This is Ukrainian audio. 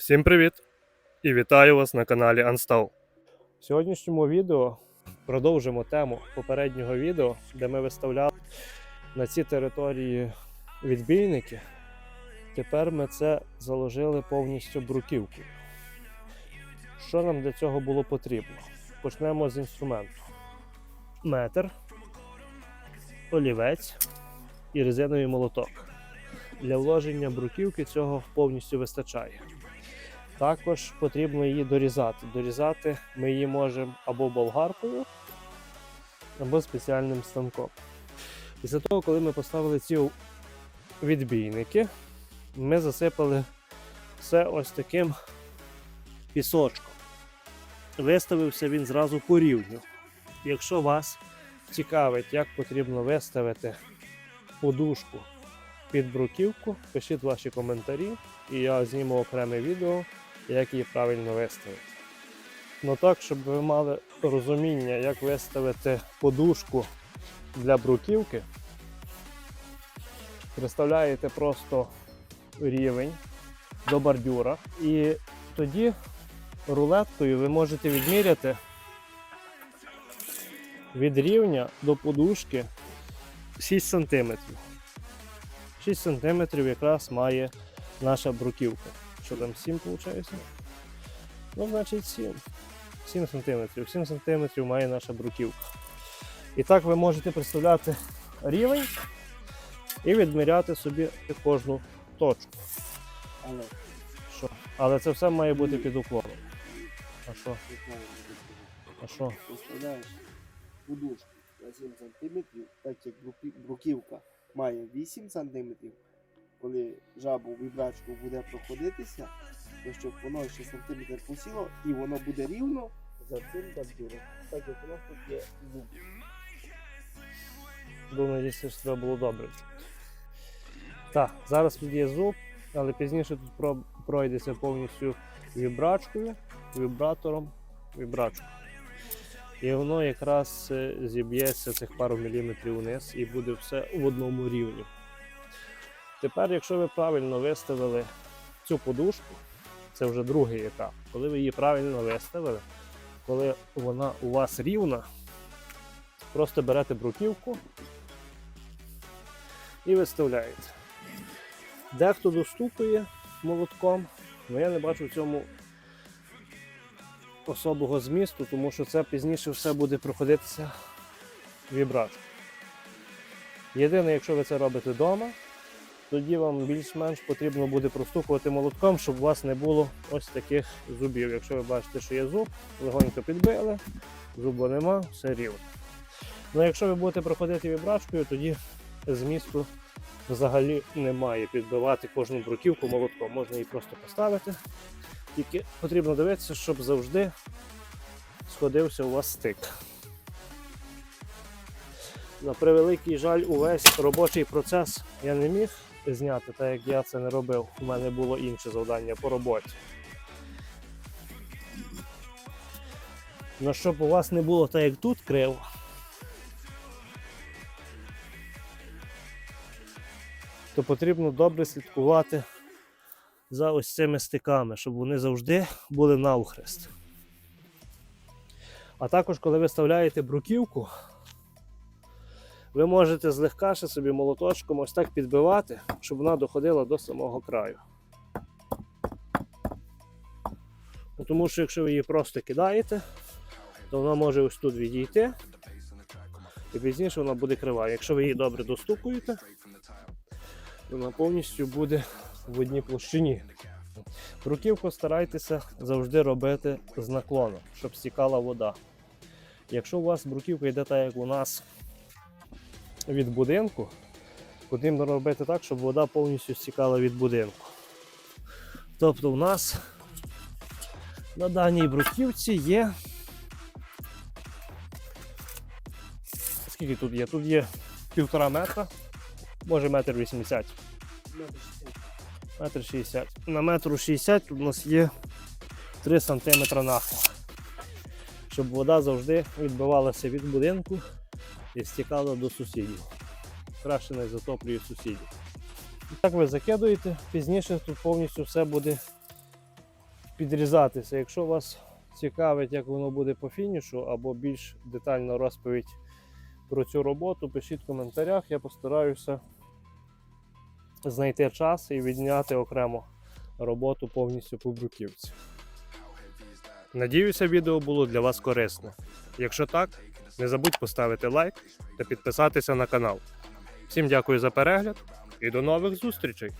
Всім привіт! І вітаю вас на каналі Unstall. В сьогоднішньому відео продовжимо тему попереднього відео, де ми виставляли на ці території відбійники. Тепер ми це заложили повністю бруківкою. Що нам для цього було потрібно? Почнемо з інструменту: метр, олівець і резиновий молоток. Для вложення бруківки цього повністю вистачає. Також потрібно її дорізати. Дорізати ми її можемо або болгаркою, або спеціальним станком. Після того, коли ми поставили ці відбійники, ми засипали все ось таким пісочком. Виставився він зразу по рівню. Якщо вас цікавить, як потрібно виставити подушку під бруківку, пишіть ваші коментарі, і я зніму окреме відео, як її правильно виставити. Ну так, щоб ви мали розуміння, як виставити подушку для бруківки, представляєте просто рівень до бордюра, і тоді рулеткою ви можете відміряти від рівня до подушки 6 см. 6 см якраз має наша бруківка. Що там 7 виходить? Ну, значить 7. 7 см. 7 см має наша бруківка. І так ви можете представляти рівень і відміряти собі кожну точку. Але Що? Але це все має бути під уклоном. А що? А що? Поставляєш подушку на 7 см, так як бруківка має 8 см, коли жабу вібрачку буде проходитися, то щоб воно ще сантиметр посіло і воно буде рівно за цим бордюром. Так як у нас тут є зуб. Думаю, що це було добре. Так, зараз тут є зуб, але пізніше тут пройдеться повністю вібрачкою, вібратором, вібрачкою. І воно якраз е, зіб'ється цих пару міліметрів вниз і буде все в одному рівні. Тепер, якщо ви правильно виставили цю подушку, це вже другий етап. Коли ви її правильно виставили, коли вона у вас рівна, просто берете бруківку і виставляєте. Дехто достукує молотком, але я не бачу в цьому особого змісту, тому що це пізніше все буде проходитися вібрацію. Єдине, якщо ви це робите вдома, тоді вам більш-менш потрібно буде простукувати молотком, щоб у вас не було ось таких зубів. Якщо ви бачите, що є зуб, легонько підбили, зубу нема, все рівно. Ну, якщо ви будете проходити вібрашкою, тоді змісту взагалі немає підбивати кожну бруківку молотком. Можна її просто поставити. Тільки потрібно дивитися, щоб завжди сходився у вас стик. На превеликий жаль, увесь робочий процес я не міг зняти, так як я це не робив. У мене було інше завдання по роботі. Ну, щоб у вас не було так, як тут криво, то потрібно добре слідкувати за ось цими стиками, щоб вони завжди були навхрест. А також, коли ви вставляєте бруківку, ви можете злегка ще собі молоточком ось так підбивати, щоб вона доходила до самого краю. Ну, Тому що якщо ви її просто кидаєте, то вона може ось тут відійти, і пізніше вона буде крива. Якщо ви її добре достукуєте, то вона повністю буде в одній площині. Бруківку старайтеся завжди робити з наклоном, щоб стікала вода. Якщо у вас бруківка йде так, як у нас від будинку, потрібно робити так, щоб вода повністю стікала від будинку. Тобто у нас на даній бруківці є. Скільки тут є? Тут є півтора метра, може метр вісімдесят. Метр 60. На метру 60 тут у нас є 3 см нахил. Щоб вода завжди відбивалася від будинку і стікала до сусідів. Краще не затоплює сусідів. І так ви закидуєте, пізніше тут повністю все буде підрізатися. Якщо вас цікавить, як воно буде по фінішу, або більш детальна розповідь про цю роботу, пишіть в коментарях. Я постараюся знайти час і відняти окремо роботу повністю по бруківці. Надіюся, відео було для вас корисне. Якщо так, не забудь поставити лайк та підписатися на канал. Всім дякую за перегляд і до нових зустрічей!